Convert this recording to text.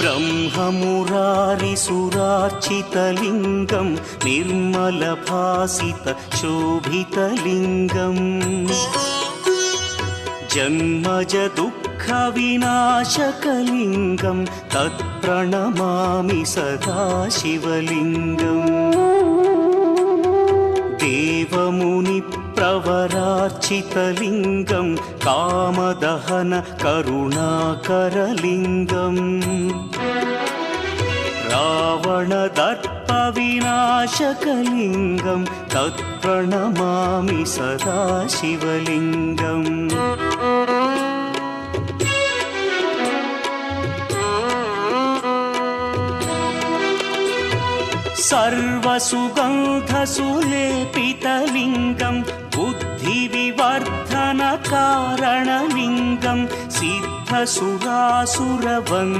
ब्रह्ममुरारिसुरार्चितलिङ्गं निर्मलभासित शोभितलिङ्गम् जन्मज दुःखविनाशकलिङ्गं तत्प्रणमामि सदा शिवलिङ्गम् देवमुनिप्रवरार्चितलिङ्गं कामदहन करुणाकरलिङ्गम् रावणदर्पविनाशकलिङ्गं तत्प्रणमामि सदा शिवलिङ्गम् सर्वसुगन्धसुलेपितलिङ्गं बुद्धिविवर्धनकारणलिङ्गं सिद्धसुरासुरवन्